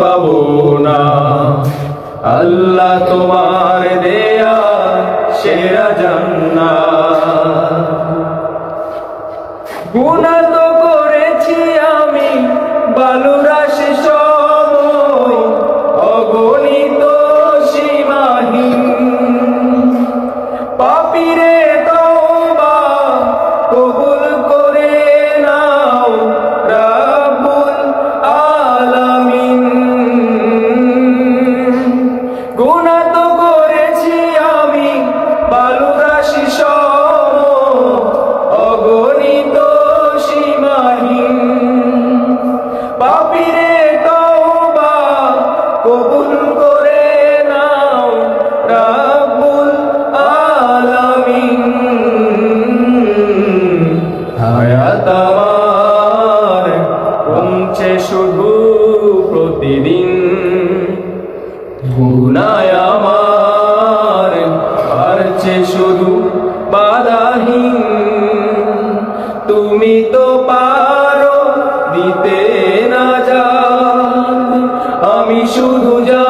পাবো না আল্লাহ তোমার দেয়া সেরা জানা গুণা তো করেছি আমি বালুরাশ আমার কমছে শুধু প্রতিদিন। গুনায় আমার পারছে শুধু বাধাহীন। তুমি তো পারো দিতে না যান, আমি শুধু জানি